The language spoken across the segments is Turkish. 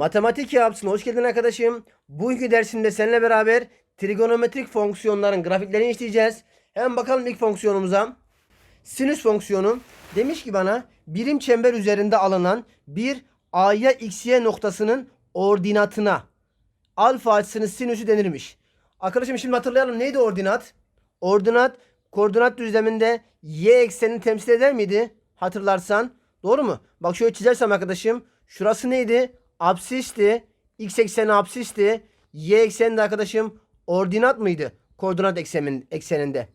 Matematik yapsın. Hoş geldin arkadaşım. Bugünkü dersimde seninle beraber trigonometrik fonksiyonların grafiklerini işleyeceğiz. Hemen bakalım ilk fonksiyonumuza. Sinüs fonksiyonu demiş ki bana birim çember üzerinde alınan bir a'ya xy noktasının ordinatına alfa açısının sinüsü denirmiş. Arkadaşım şimdi hatırlayalım neydi ordinat? Ordinat koordinat düzleminde y eksenini temsil eder miydi? Hatırlarsan. Doğru mu? Bak şöyle çizersem arkadaşım. Şurası neydi? Absisti. X ekseni absisti. Y ekseni de arkadaşım ordinat mıydı? Koordinat eksenin, ekseninde.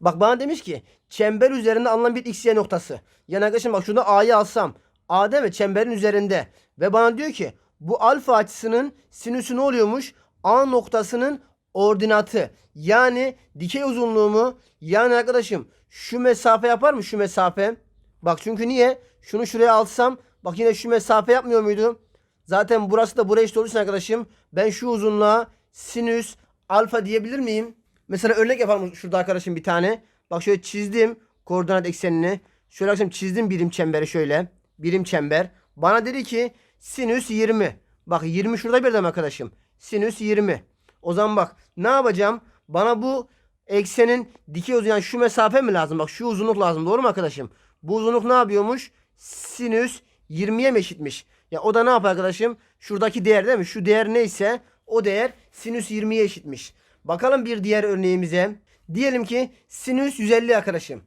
Bak bana demiş ki çember üzerinde alınan bir x y noktası. Yani arkadaşım bak şurada a'yı alsam. A değil mi? Çemberin üzerinde. Ve bana diyor ki bu alfa açısının sinüsü ne oluyormuş? A noktasının ordinatı. Yani dikey uzunluğumu yani arkadaşım şu mesafe yapar mı şu mesafe? Bak çünkü niye? Şunu şuraya alsam bak yine şu mesafe yapmıyor muydu? Zaten burası da buraya eşit olduğu arkadaşım ben şu uzunluğa sinüs alfa diyebilir miyim? Mesela örnek yapalım şurada arkadaşım bir tane. Bak şöyle çizdim koordinat eksenini. Şöyle arkadaşım çizdim birim çemberi şöyle. Birim çember. Bana dedi ki sinüs 20. Bak 20 şurada bir dem arkadaşım. Sinüs 20. O zaman bak ne yapacağım? Bana bu eksenin dikey uzun yani şu mesafe mi lazım? Bak şu uzunluk lazım. Doğru mu arkadaşım? Bu uzunluk ne yapıyormuş? Sinüs 20'ye mi eşitmiş? Ya o da ne yapar arkadaşım? Şuradaki değer değil mi? Şu değer neyse o değer sinüs 20'ye eşitmiş. Bakalım bir diğer örneğimize. Diyelim ki sinüs 150 arkadaşım.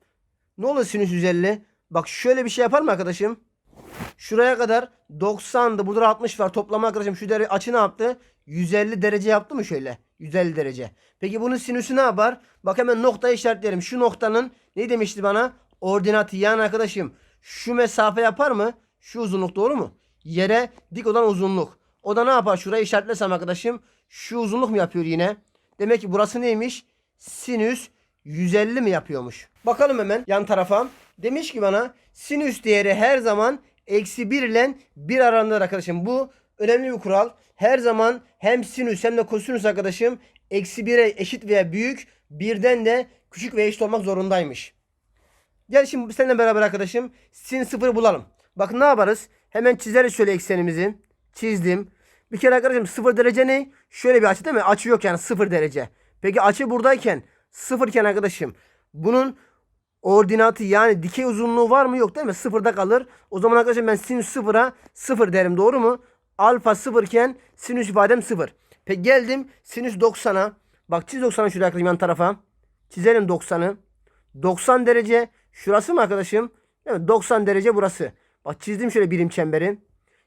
Ne olur sinüs 150? Bak şöyle bir şey yapar mı arkadaşım? Şuraya kadar 90'dı. Burada 60 var. Toplama arkadaşım şu dere açı ne yaptı? 150 derece yaptı mı şöyle? 150 derece. Peki bunun sinüsü ne yapar? Bak hemen noktayı işaretleyelim. Şu noktanın ne demişti bana? Ordinatı yani arkadaşım şu mesafe yapar mı? Şu uzunluk doğru mu? Yere dik olan uzunluk. O da ne yapar? Şurayı işaretlesem arkadaşım şu uzunluk mu yapıyor yine? Demek ki burası neymiş? Sinüs 150 mi yapıyormuş? Bakalım hemen yan tarafa. Demiş ki bana sinüs değeri her zaman eksi 1 ile 1 aralığındadır arkadaşım. Bu önemli bir kural. Her zaman hem sinüs hem de kosinüs arkadaşım eksi 1'e eşit veya büyük birden de küçük ve eşit olmak zorundaymış. Gel şimdi seninle beraber arkadaşım sin sıfırı bulalım. Bak ne yaparız? Hemen çizeriz şöyle eksenimizi. Çizdim. Bir kere arkadaşım sıfır derece ne? Şöyle bir açı değil mi? Açı yok yani sıfır derece. Peki açı buradayken sıfırken arkadaşım bunun ordinatı yani dikey uzunluğu var mı yok değil mi? Sıfırda kalır. O zaman arkadaşım ben sinüs sıfıra sıfır derim doğru mu? Alfa sıfırken sinüs ifadem sıfır. Peki geldim sinüs 90'a. Bak çiz 90'ı şuraya arkadaşım yan tarafa. Çizelim 90'ı. 90 derece şurası mı arkadaşım? Değil mi? 90 derece burası. Çizdim şöyle birim çemberi.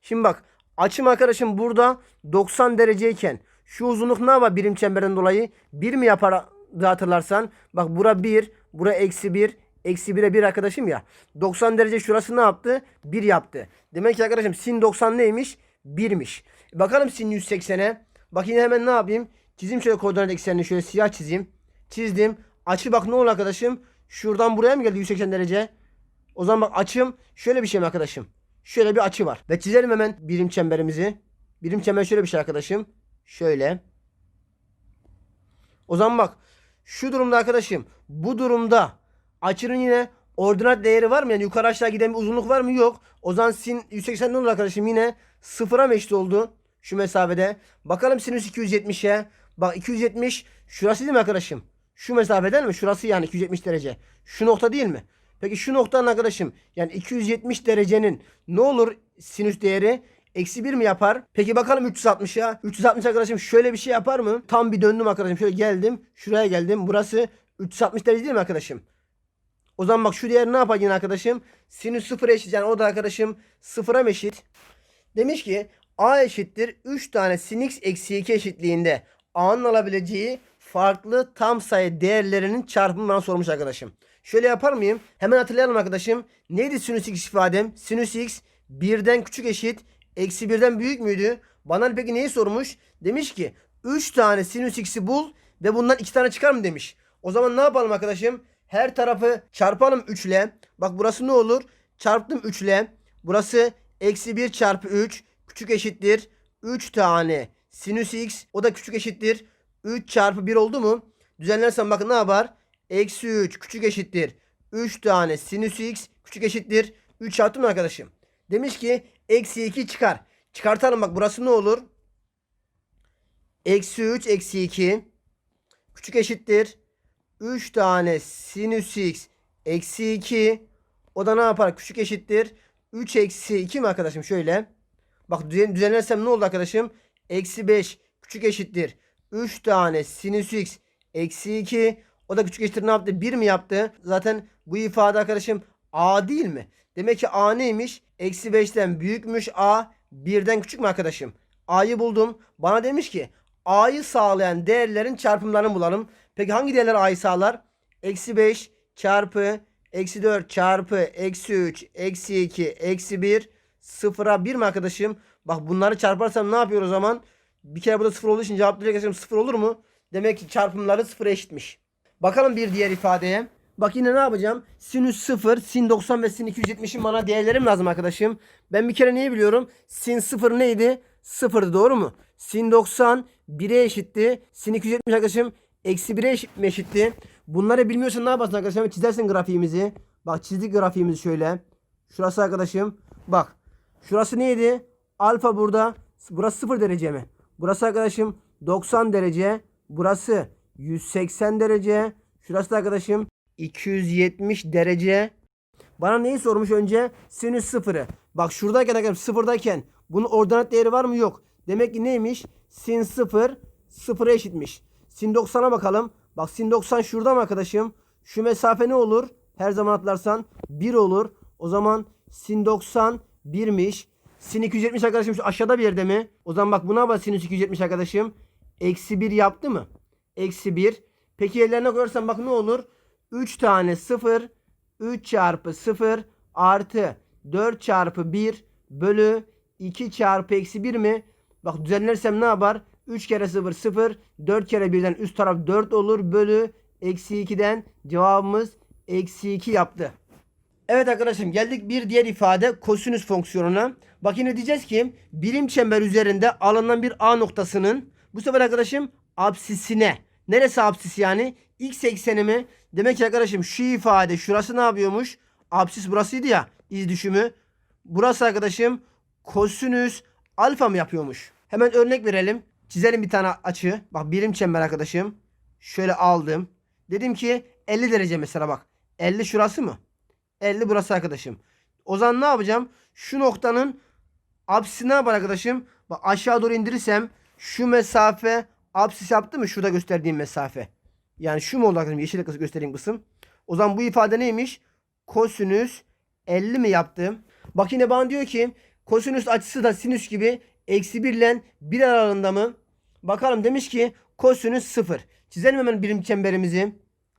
Şimdi bak açım arkadaşım burada 90 dereceyken şu uzunluk ne yapar birim çemberden dolayı? 1 mi yapar hatırlarsan? Bak bura 1, bura eksi 1, eksi 1'e 1 arkadaşım ya. 90 derece şurası ne yaptı? 1 yaptı. Demek ki arkadaşım sin 90 neymiş? 1'miş. Bakalım sin 180'e. Bak yine hemen ne yapayım? Çizeyim şöyle koordinat eksenini şöyle siyah çizeyim. Çizdim. Açı bak ne oldu arkadaşım? Şuradan buraya mı geldi 180 derece? O zaman bak açım şöyle bir şey mi arkadaşım? Şöyle bir açı var. Ve çizelim hemen birim çemberimizi. Birim çember şöyle bir şey arkadaşım. Şöyle. O zaman bak şu durumda arkadaşım bu durumda açının yine ordinat değeri var mı? Yani yukarı aşağı giden bir uzunluk var mı? Yok. O zaman sin 180 ne olur arkadaşım? Yine sıfıra mı eşit oldu? Şu mesafede. Bakalım sinüs 270'e. Bak 270 şurası değil mi arkadaşım? Şu mesafeden mi? Şurası yani 270 derece. Şu nokta değil mi? Peki şu noktanın arkadaşım yani 270 derecenin ne olur sinüs değeri? Eksi 1 mi yapar? Peki bakalım 360'a. 360 arkadaşım şöyle bir şey yapar mı? Tam bir döndüm arkadaşım. Şöyle geldim. Şuraya geldim. Burası 360 derece değil mi arkadaşım? O zaman bak şu değer ne yine arkadaşım? Sinüs 0 eşit. Yani o da arkadaşım 0'a mı eşit? Demiş ki A eşittir 3 tane sin x eksi 2 eşitliğinde A'nın alabileceği farklı tam sayı değerlerinin çarpımı bana sormuş arkadaşım. Şöyle yapar mıyım? Hemen hatırlayalım arkadaşım. Neydi sinüs x ifadem? Sinüs x birden küçük eşit eksi birden büyük müydü? Bana peki neyi sormuş? Demiş ki 3 tane sinüs x'i bul ve bundan 2 tane çıkar mı demiş. O zaman ne yapalım arkadaşım? Her tarafı çarpalım 3 ile. Bak burası ne olur? Çarptım 3 ile. Burası eksi 1 çarpı 3 küçük eşittir. 3 tane sinüs x o da küçük eşittir. 3 çarpı 1 oldu mu? Düzenlersem bakın ne yapar? Eksi 3 küçük eşittir. 3 tane sinüs x küçük eşittir. 3 çarptım mı arkadaşım? Demiş ki eksi 2 çıkar. Çıkartalım bak burası ne olur? Eksi 3 eksi 2 küçük eşittir. 3 tane sinüs x eksi 2 o da ne yapar? Küçük eşittir. 3 eksi 2 mi arkadaşım? Şöyle. Bak düzen, düzenlersem ne oldu arkadaşım? Eksi 5 küçük eşittir. 3 tane sinüs x eksi 2 o da küçük eşittir ne yaptı? 1 mi yaptı? Zaten bu ifade arkadaşım a değil mi? Demek ki a neymiş? Eksi 5'ten büyükmüş a. 1'den küçük mü arkadaşım? a'yı buldum. Bana demiş ki a'yı sağlayan değerlerin çarpımlarını bulalım. Peki hangi değerler a'yı sağlar? Eksi 5 çarpı eksi 4 çarpı eksi 3 eksi 2 eksi 1 sıfıra 1 mi arkadaşım? Bak bunları çarparsam ne yapıyor o zaman? Bir kere burada sıfır olduğu için cevap direkt sıfır olur mu? Demek ki çarpımları sıfıra eşitmiş. Bakalım bir diğer ifadeye. Bak yine ne yapacağım? Sinüs 0, sin 90 ve sin 270'in bana değerlerim lazım arkadaşım. Ben bir kere neyi biliyorum? Sin 0 neydi? 0'dı doğru mu? Sin 90 1'e eşitti. Sin 270 arkadaşım eksi 1'e eşit mi eşitti? Bunları bilmiyorsan ne yaparsın arkadaşım? Çizersin grafiğimizi. Bak çizdik grafiğimizi şöyle. Şurası arkadaşım. Bak. Şurası neydi? Alfa burada. Burası 0 derece mi? Burası arkadaşım 90 derece. Burası 180 derece. Şurası da arkadaşım 270 derece. Bana neyi sormuş önce? Sinüs sıfırı. Bak şuradayken arkadaşım sıfırdayken bunun ordinat değeri var mı? Yok. Demek ki neymiş? Sin sıfır sıfıra eşitmiş. Sin 90'a bakalım. Bak sin 90 şurada mı arkadaşım? Şu mesafe ne olur? Her zaman atlarsan 1 olur. O zaman sin 90 1'miş. Sin 270 arkadaşım şu aşağıda bir yerde mi? O zaman bak buna bak sinüs 270 arkadaşım. Eksi 1 yaptı mı? Eksi 1. Peki yerlerine koyarsam bak ne olur? 3 tane 0. 3 çarpı 0 artı 4 çarpı 1 bölü 2 çarpı eksi 1 mi? Bak düzenlersem ne yapar? 3 kere 0 0. 4 kere 1'den üst taraf 4 olur. Bölü eksi 2'den cevabımız eksi 2 yaptı. Evet arkadaşım geldik bir diğer ifade kosinüs fonksiyonuna. Bak yine diyeceğiz ki birim çember üzerinde alınan bir A noktasının bu sefer arkadaşım apsisine. Neresi apsis yani? X ekseni mi? Demek ki arkadaşım şu ifade şurası ne yapıyormuş? Apsis burasıydı ya iz düşümü. Burası arkadaşım kosinüs alfa mı yapıyormuş? Hemen örnek verelim. Çizelim bir tane açı. Bak birim çember arkadaşım. Şöyle aldım. Dedim ki 50 derece mesela bak. 50 şurası mı? 50 burası arkadaşım. O zaman ne yapacağım? Şu noktanın apsisi ne yapar arkadaşım? Bak aşağı doğru indirirsem şu mesafe apsis yaptı mı? Şurada gösterdiğim mesafe. Yani şu mu oldu arkadaşım? Yeşil göstereyim kısım. O zaman bu ifade neymiş? Kosinüs 50 mi yaptım? Bak yine bana diyor ki kosinüs açısı da sinüs gibi eksi 1 ile 1 aralığında mı? Bakalım demiş ki kosinüs 0. Çizelim hemen birim çemberimizi.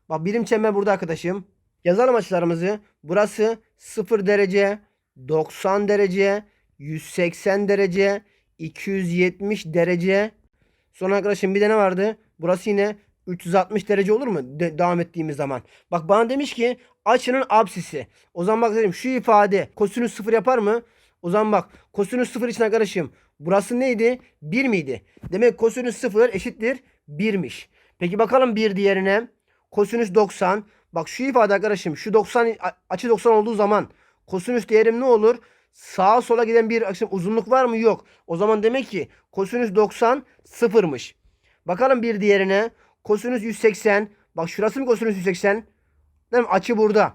Bak birim çember burada arkadaşım. Yazalım açılarımızı. Burası 0 derece, 90 derece, 180 derece, 270 derece. Sonra arkadaşım bir de ne vardı? Burası yine 360 derece olur mu? De- devam ettiğimiz zaman. Bak bana demiş ki açının absisi. O zaman bak dedim şu ifade kosinüs 0 yapar mı? O zaman bak kosinüs 0 için arkadaşım burası neydi? 1 miydi? Demek kosinüs 0 eşittir 1'miş. Peki bakalım bir diğerine. Kosinüs 90. Bak şu ifade arkadaşım şu 90 a- açı 90 olduğu zaman kosinüs değerim ne olur? Sağa sola giden bir akşam uzunluk var mı? Yok. O zaman demek ki kosinüs 90 sıfırmış. Bakalım bir diğerine. Kosinüs 180. Bak şurası mı kosinüs 180? Değil mi? Açı burada.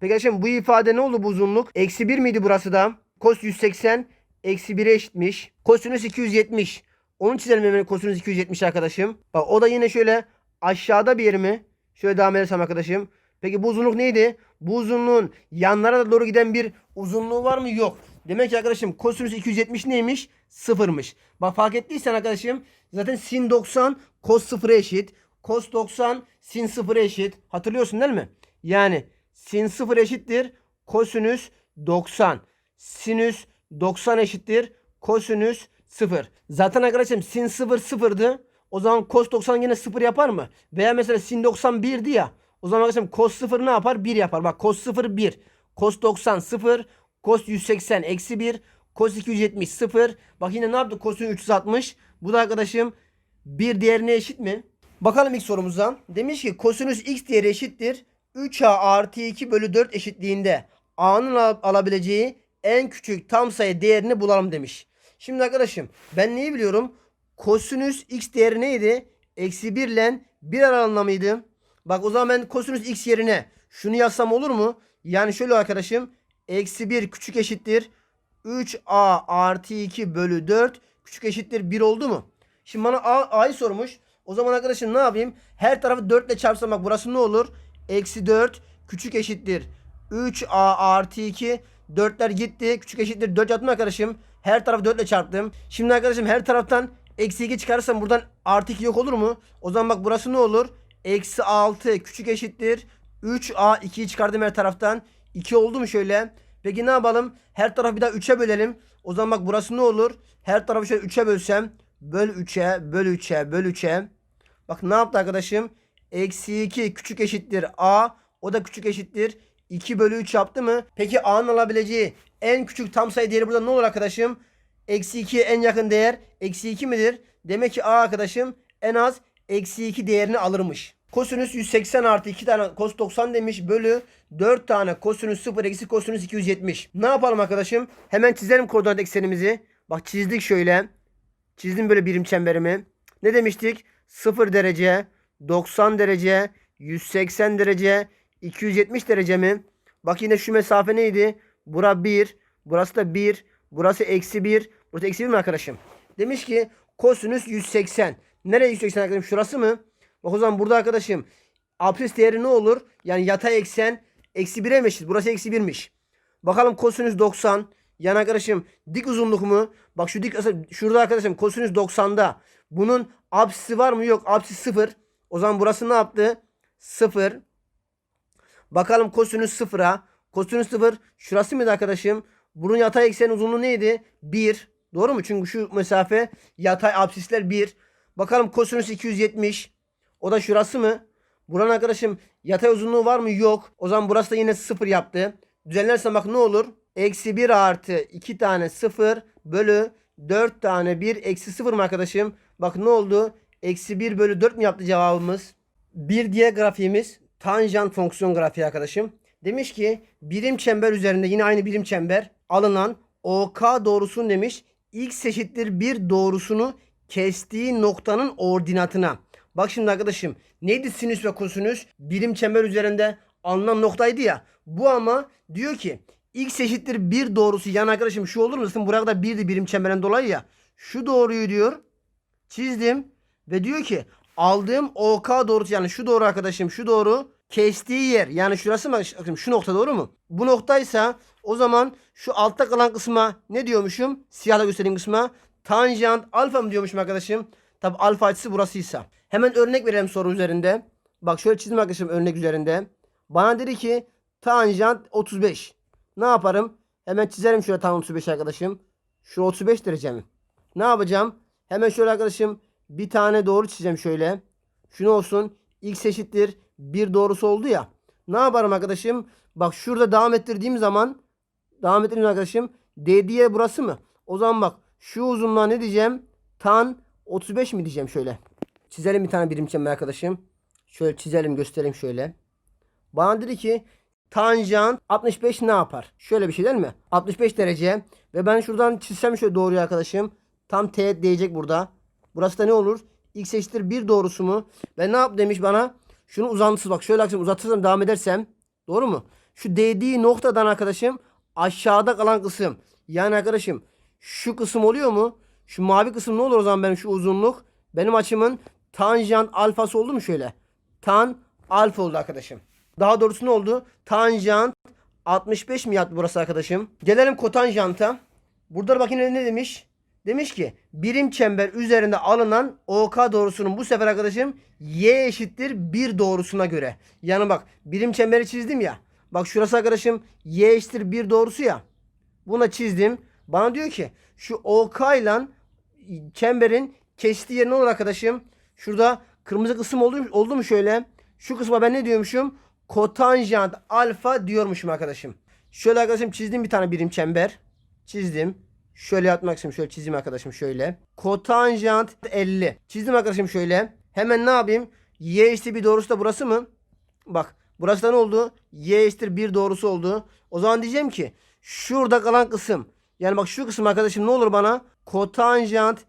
Peki arkadaşım bu ifade ne oldu bu uzunluk? Eksi 1 miydi burası da? Kos 180 eksi 1'e eşitmiş. Kosinüs 270. Onu çizelim hemen kosinüs 270 arkadaşım. Bak o da yine şöyle aşağıda bir yer mi? Şöyle devam edersem arkadaşım. Peki bu uzunluk neydi? Bu uzunluğun yanlara doğru giden bir uzunluğu var mı? Yok. Demek ki arkadaşım kosinüs 270 neymiş? Sıfırmış. Bak fark ettiysen arkadaşım zaten sin 90 kos 0'a eşit. Kos 90 sin 0'a eşit. Hatırlıyorsun değil mi? Yani sin 0 eşittir. Kosinüs 90. Sinüs 90 eşittir. Kosinüs 0. Zaten arkadaşım sin 0 sıfırdı. O zaman cos 90 yine 0 yapar mı? Veya mesela sin 90 1'di ya. O zaman arkadaşım cos 0 ne yapar? 1 yapar. Bak cos 0 1. Cos 90 0. Cos 180 eksi 1. Cos 270 0. Bak yine ne yaptı? Cos'un 360. Bu da arkadaşım bir diğerine eşit mi? Bakalım ilk sorumuza. Demiş ki kosinüs x değeri eşittir. 3a artı 2 bölü 4 eşitliğinde a'nın al- alabileceği en küçük tam sayı değerini bulalım demiş. Şimdi arkadaşım ben neyi biliyorum? Kosinüs x değeri neydi? Eksi 1 ile 1 aralığında mıydı? Bak o zaman ben kosinüs x yerine şunu yazsam olur mu? Yani şöyle arkadaşım. Eksi 1 küçük eşittir. 3a artı 2 bölü 4 küçük eşittir 1 oldu mu? Şimdi bana a, a'yı sormuş. O zaman arkadaşım ne yapayım? Her tarafı 4 ile çarpsam bak burası ne olur? Eksi 4 küçük eşittir. 3a artı 2 4'ler gitti. Küçük eşittir 4 yaptım arkadaşım. Her tarafı 4 ile çarptım. Şimdi arkadaşım her taraftan eksi 2 çıkarırsam buradan artı 2 yok olur mu? O zaman bak burası ne olur? Eksi 6 küçük eşittir. 3a 2'yi çıkardım her taraftan. 2 oldu mu şöyle? Peki ne yapalım? Her tarafı bir daha 3'e bölelim. O zaman bak burası ne olur? Her tarafı şöyle 3'e bölsem. Böl 3'e, böl 3'e, böl 3'e. Bak ne yaptı arkadaşım? Eksi 2 küçük eşittir a. O da küçük eşittir. 2 bölü 3 yaptı mı? Peki a'nın alabileceği en küçük tam sayı değeri burada ne olur arkadaşım? Eksi 2'ye en yakın değer eksi 2 midir? Demek ki a arkadaşım en az eksi 2 değerini alırmış. Kosinüs 180 artı 2 tane kos 90 demiş bölü 4 tane kosinüs 0 eksi kosinüs 270. Ne yapalım arkadaşım? Hemen çizelim koordinat eksenimizi. Bak çizdik şöyle. Çizdim böyle birim çemberimi. Ne demiştik? 0 derece, 90 derece, 180 derece, 270 derece mi? Bak yine şu mesafe neydi? Bura 1, burası da 1, burası eksi 1, burası eksi 1 mi arkadaşım? Demiş ki kosinüs 180. Nereye 180 arkadaşım? Şurası mı? Bak o zaman burada arkadaşım absis değeri ne olur? Yani yatay eksen eksi 1'e mi? Burası eksi 1'miş. Bakalım kosinüs 90. Yani arkadaşım dik uzunluk mu? Bak şu dik şurada arkadaşım kosinüs 90'da. Bunun apsisi var mı? Yok. Apsis 0. O zaman burası ne yaptı? 0. Bakalım kosinüs 0'a. Kosinüs 0 şurası mıydı arkadaşım? Bunun yatay eksen uzunluğu neydi? 1. Doğru mu? Çünkü şu mesafe yatay apsisler 1. Bakalım kosinüs 270. O da şurası mı? Buranın arkadaşım yatay uzunluğu var mı? Yok. O zaman burası da yine 0 yaptı. Düzenlersen bak ne olur? Eksi 1 artı 2 tane 0 bölü 4 tane 1 eksi 0 mı arkadaşım? Bak ne oldu? Eksi 1 bölü 4 mü yaptı cevabımız? Bir diğer grafiğimiz tanjant fonksiyon grafiği arkadaşım. Demiş ki birim çember üzerinde yine aynı birim çember alınan OK doğrusunun demiş x eşittir 1 doğrusunu kestiği noktanın ordinatına. Bak şimdi arkadaşım neydi sinüs ve kosinüs? Birim çember üzerinde alınan noktaydı ya. Bu ama diyor ki x eşittir 1 doğrusu yani arkadaşım şu olur mu? Zaten buraya kadar 1'di birim çemberin dolayı ya. Şu doğruyu diyor çizdim ve diyor ki aldığım OK doğrusu yani şu doğru arkadaşım şu doğru kestiği yer yani şurası mı şu nokta doğru mu? Bu noktaysa o zaman şu altta kalan kısma ne diyormuşum? Siyahla göstereyim kısma tanjant alfa mı diyormuşum arkadaşım? Tabi alfa açısı burasıysa. Hemen örnek verelim soru üzerinde. Bak şöyle çizdim arkadaşım örnek üzerinde. Bana dedi ki tanjant 35. Ne yaparım? Hemen çizerim şöyle tam 35 arkadaşım. Şu 35 derece mi? Ne yapacağım? Hemen şöyle arkadaşım bir tane doğru çizeceğim şöyle. Şunu olsun. X eşittir. Bir doğrusu oldu ya. Ne yaparım arkadaşım? Bak şurada devam ettirdiğim zaman devam ettirdiğim arkadaşım DD'ye burası mı? O zaman bak şu uzunluğa ne diyeceğim? Tan 35 mi diyeceğim şöyle. Çizelim bir tane birim çember arkadaşım. Şöyle çizelim göstereyim şöyle. Bana dedi ki tanjant 65 ne yapar? Şöyle bir şey değil mi? 65 derece ve ben şuradan çizsem şöyle doğruyu arkadaşım. Tam teğet diyecek burada. Burası da ne olur? X eşittir 1 doğrusu mu? Ve ne yap demiş bana? Şunu uzantısı bak şöyle akşam uzatırsam devam edersem. Doğru mu? Şu değdiği noktadan arkadaşım aşağıda kalan kısım. Yani arkadaşım şu kısım oluyor mu? Şu mavi kısım ne olur o zaman benim şu uzunluk? Benim açımın tanjant alfası oldu mu şöyle? Tan alfa oldu arkadaşım. Daha doğrusu ne oldu? Tanjant 65 mi yaptı burası arkadaşım? Gelelim kotanjanta. Burada bak yine ne demiş? Demiş ki birim çember üzerinde alınan OK doğrusunun bu sefer arkadaşım y eşittir 1 doğrusuna göre. Yani bak birim çemberi çizdim ya. Bak şurası arkadaşım y eşittir 1 doğrusu ya. Buna çizdim. Bana diyor ki şu OK ile çemberin kestiği yer ne olur arkadaşım? Şurada kırmızı kısım oldu, oldu mu şöyle? Şu kısma ben ne diyormuşum? Kotanjant alfa diyormuşum arkadaşım. Şöyle arkadaşım çizdim bir tane birim çember. Çizdim. Şöyle yapmak istiyorum. Şöyle çizeyim arkadaşım şöyle. Kotanjant 50. Çizdim arkadaşım şöyle. Hemen ne yapayım? Y eşittir bir doğrusu da burası mı? Bak burası da ne oldu? Y eşittir bir doğrusu oldu. O zaman diyeceğim ki şurada kalan kısım. Yani bak şu kısım arkadaşım ne olur bana? kotanjant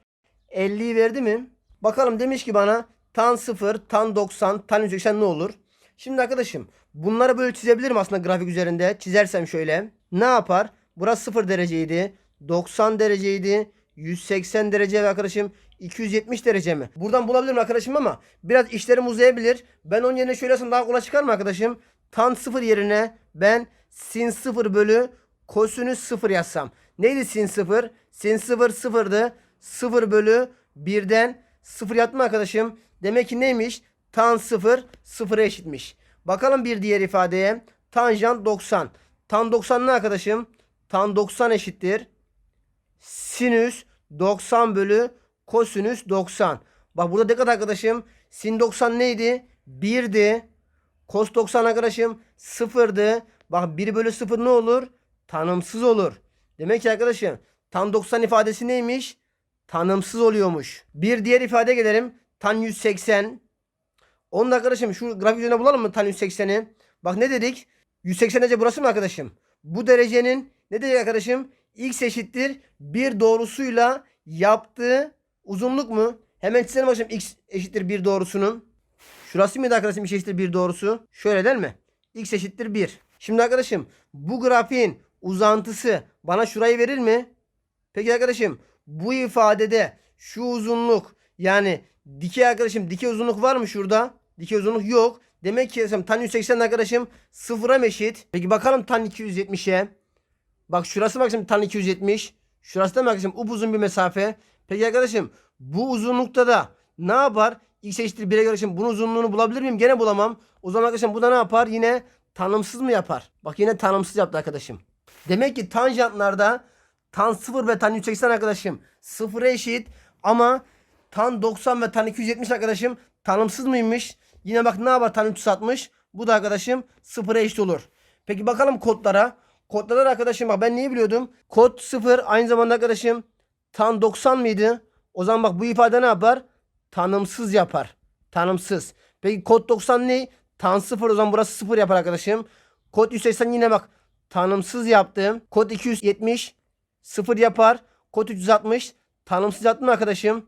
50'yi verdi mi? Bakalım demiş ki bana tan 0, tan 90, tan 180 ne olur? Şimdi arkadaşım bunları böyle çizebilirim aslında grafik üzerinde. Çizersem şöyle. Ne yapar? Burası 0 dereceydi. 90 dereceydi. 180 derece ve arkadaşım 270 derece mi? Buradan bulabilirim arkadaşım ama biraz işlerim uzayabilir. Ben onun yerine şöyle daha kolay çıkar mı arkadaşım? Tan 0 yerine ben sin 0 bölü kosinüs 0 yazsam. Neydi sin 0? Sin 0 0'dı. 0 bölü 1'den 0 yaptım arkadaşım. Demek ki neymiş? Tan 0 0'a eşitmiş. Bakalım bir diğer ifadeye. Tanjant 90. Tan 90 ne arkadaşım? Tan 90 eşittir. Sinüs 90 bölü kosinüs 90. Bak burada dikkat arkadaşım. Sin 90 neydi? 1'di. Kos 90 arkadaşım 0'dı. Bak 1 bölü 0 ne olur? Tanımsız olur. Demek ki arkadaşım tan 90 ifadesi neymiş? Tanımsız oluyormuş. Bir diğer ifade gelelim. Tan 180. Onun da arkadaşım şu grafik üzerine bulalım mı tan 180'i? Bak ne dedik? 180 derece burası mı arkadaşım? Bu derecenin ne dedik arkadaşım? X eşittir bir doğrusuyla yaptığı uzunluk mu? Hemen çizelim bakayım X eşittir bir doğrusunun. Şurası mıydı arkadaşım X eşittir bir doğrusu? Şöyle değil mi? X eşittir 1. Şimdi arkadaşım bu grafiğin uzantısı bana şurayı verir mi? Peki arkadaşım bu ifadede şu uzunluk yani dikey arkadaşım dikey uzunluk var mı şurada? Dikey uzunluk yok. Demek ki tan 180 arkadaşım sıfıra eşit. Peki bakalım tan 270'e. Bak şurası bak şimdi tan 270. Şurası da arkadaşım upuzun bir mesafe. Peki arkadaşım bu uzunlukta da ne yapar? X eşittir 1'e göre şimdi bunun uzunluğunu bulabilir miyim? Gene bulamam. O zaman arkadaşım bu da ne yapar? Yine tanımsız mı yapar? Bak yine tanımsız yaptı arkadaşım. Demek ki tanjantlarda tan 0 ve tan 180 arkadaşım 0'a eşit ama tan 90 ve tan 270 arkadaşım tanımsız mıymış? Yine bak ne yapar tan 360? Bu da arkadaşım 0'a eşit olur. Peki bakalım kodlara. Kodlara arkadaşım bak ben neyi biliyordum? Kod 0 aynı zamanda arkadaşım tan 90 mıydı? O zaman bak bu ifade ne yapar? Tanımsız yapar. Tanımsız. Peki kod 90 ne? Tan 0 o zaman burası 0 yapar arkadaşım. Kod 180 yine bak tanımsız yaptım. Kod 270 0 yapar. Kod 360 tanımsız yaptım arkadaşım.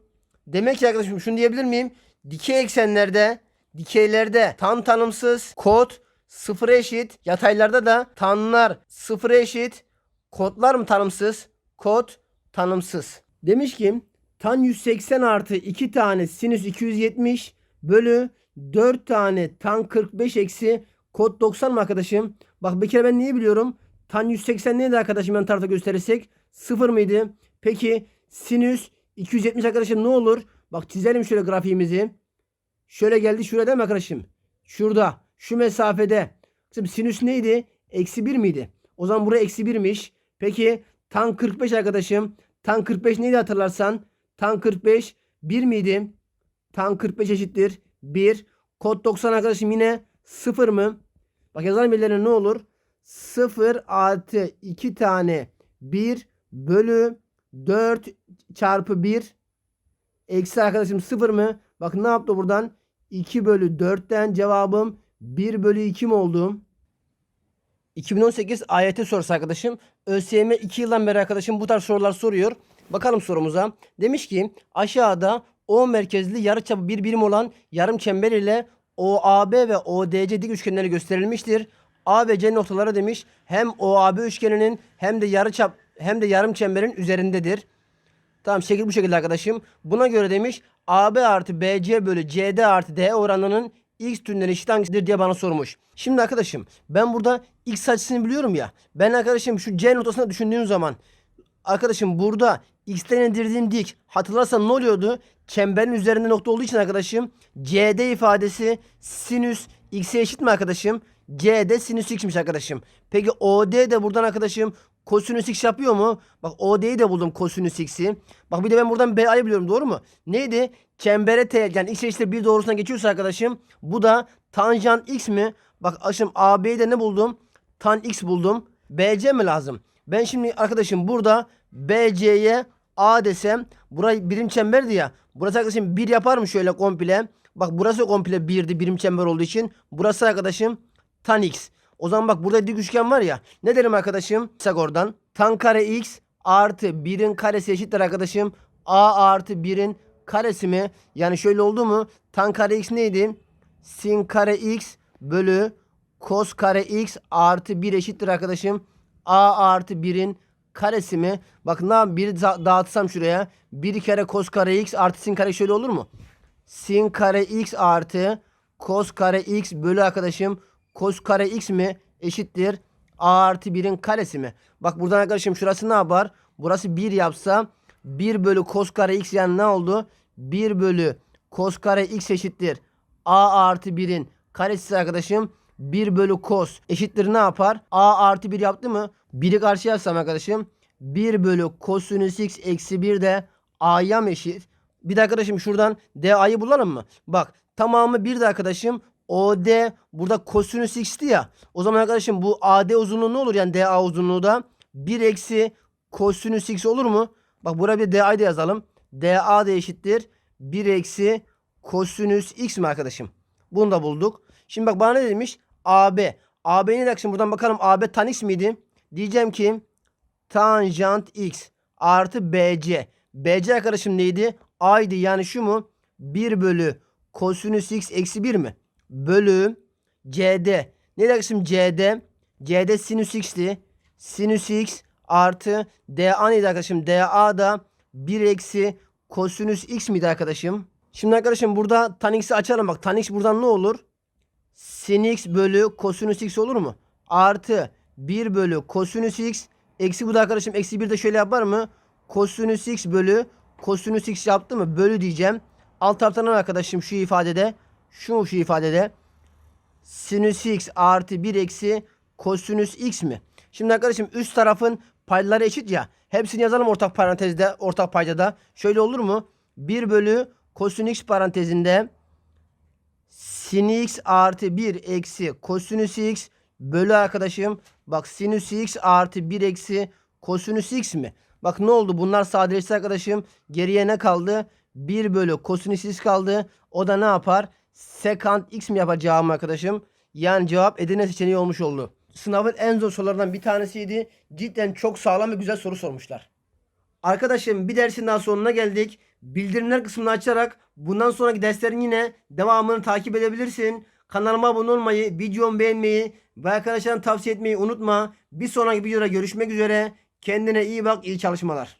Demek ki arkadaşım şunu diyebilir miyim? Dikey eksenlerde dikeylerde tan tanımsız kod 0'a eşit. Yataylarda da tanlar 0'a eşit. Kodlar mı tanımsız? Kod tanımsız. Demiş ki tan 180 artı 2 tane sinüs 270 bölü 4 tane tan 45 eksi kod 90 mı arkadaşım? Bak bir kere ben neyi biliyorum? Tan 180 neydi arkadaşım yan tarafta gösterirsek? 0 mıydı? Peki sinüs 270 arkadaşım ne olur? Bak çizelim şöyle grafiğimizi. Şöyle geldi şurada değil mi arkadaşım? Şurada. Şu mesafede. Şimdi sinüs neydi? Eksi 1 miydi? O zaman buraya eksi 1'miş. Peki tan 45 arkadaşım. Tan 45 neydi hatırlarsan? Tan 45 1 miydi? Tan 45 eşittir 1. Kod 90 arkadaşım yine 0 mı? Bak yazalım yerlerine ne olur? 0 artı 2 tane 1 bölü 4 çarpı 1 eksi arkadaşım 0 mı? Bak ne yaptı buradan? 2 bölü 4'ten cevabım 1 bölü 2 mi oldu? 2018 AYT sorusu arkadaşım. ÖSYM 2 yıldan beri arkadaşım bu tarz sorular soruyor. Bakalım sorumuza. Demiş ki aşağıda O merkezli yarıçapı bir birim olan yarım çember ile OAB ve ODC dik üçgenleri gösterilmiştir. A ve C noktaları demiş hem OAB üçgeninin hem de yarıçap hem de yarım çemberin üzerindedir. Tamam şekil bu şekilde arkadaşım. Buna göre demiş AB artı BC bölü CD artı D oranının x türünden eşit hangisidir diye bana sormuş. Şimdi arkadaşım ben burada x açısını biliyorum ya. Ben arkadaşım şu C noktasına düşündüğüm zaman arkadaşım burada x'ten indirdiğim dik hatırlarsan ne oluyordu? Çemberin üzerinde nokta olduğu için arkadaşım CD ifadesi sinüs x'e eşit mi arkadaşım? CD sinüs x'miş arkadaşım. Peki OD de buradan arkadaşım kosinüs x yapıyor mu? Bak OD'yi de buldum kosinüs x'i. Bak bir de ben buradan BA'yı biliyorum doğru mu? Neydi? Çembere T yani x eşittir bir doğrusuna geçiyorsa arkadaşım bu da tanjant x mi? Bak aşım AB'yi de ne buldum? Tan x buldum. BC mi lazım? Ben şimdi arkadaşım burada BC'ye A desem burayı birim çemberdi ya. Burası arkadaşım 1 yapar mı şöyle komple? Bak burası komple 1'di birim çember olduğu için. Burası arkadaşım tan x. O zaman bak burada dik üçgen var ya. Ne derim arkadaşım? Pisagor'dan. Tan kare x artı 1'in karesi eşittir arkadaşım. A artı 1'in karesi mi? Yani şöyle oldu mu? Tan kare x neydi? Sin kare x bölü kos kare x artı 1 eşittir arkadaşım. A artı 1'in karesi mi? Bak ne yapayım? 1'i da- dağıtsam şuraya. 1 kere kos kare x artı sin kare şöyle olur mu? Sin kare x artı kos kare x bölü arkadaşım. Kos kare x mi? Eşittir. A artı 1'in karesi mi? Bak buradan arkadaşım şurası ne yapar? Burası 1 yapsa 1 bölü kos kare x yani ne oldu? 1 bölü kos kare x eşittir. A artı 1'in karesi arkadaşım 1 bölü kos eşittir ne yapar? A artı 1 yaptı mı? 1'i karşıya yazsam arkadaşım 1 bölü kosinüs x eksi 1 de a'ya eşit? Bir de arkadaşım şuradan DA'yı bulalım mı? Bak tamamı bir de arkadaşım OD burada kosinüs x'ti ya. O zaman arkadaşım bu AD uzunluğu ne olur yani DA uzunluğu da 1 eksi kosinüs x olur mu? Bak buraya bir DA'yı da yazalım. DA da eşittir 1 eksi kosinüs x mi arkadaşım? Bunu da bulduk. Şimdi bak bana ne demiş? AB. AB ne demek şimdi buradan bakalım AB tan x miydi? Diyeceğim ki tanjant x artı BC. BC arkadaşım neydi? A'ydı yani şu mu? 1 bölü kosinüs x eksi 1 mi? Bölü CD. Ne şimdi CD? CD sinüs x'ti. Sinüs x artı DA neydi arkadaşım? DA da 1 eksi kosinüs x miydi arkadaşım? Şimdi arkadaşım burada tan x'i açalım bak. Tan x buradan ne olur? sin x bölü kosinüs x olur mu? Artı 1 bölü kosinüs x eksi bu da arkadaşım eksi 1 de şöyle yapar mı? Kosinüs x bölü kosinüs x yaptı mı? Bölü diyeceğim. Alt taraftan arkadaşım şu ifadede şu şu ifadede sinüs x artı 1 eksi kosinüs x mi? Şimdi arkadaşım üst tarafın paydaları eşit ya. Hepsini yazalım ortak parantezde, ortak paydada. Şöyle olur mu? 1 bölü kosinüs x parantezinde sin x artı 1 eksi kosinüs x bölü arkadaşım. Bak sinüs x artı 1 eksi kosinüs x mi? Bak ne oldu? Bunlar sadeleşti arkadaşım. Geriye ne kaldı? 1 bölü kosinüs x kaldı. O da ne yapar? Sekant x mi yapacağım arkadaşım? Yani cevap Edirne seçeneği olmuş oldu. Sınavın en zor sorularından bir tanesiydi. Cidden çok sağlam ve güzel soru sormuşlar. Arkadaşım bir dersin daha sonuna geldik. Bildirimler kısmını açarak bundan sonraki derslerin yine devamını takip edebilirsin. Kanalıma abone olmayı, videomu beğenmeyi ve arkadaşlarına tavsiye etmeyi unutma. Bir sonraki videoda görüşmek üzere. Kendine iyi bak, iyi çalışmalar.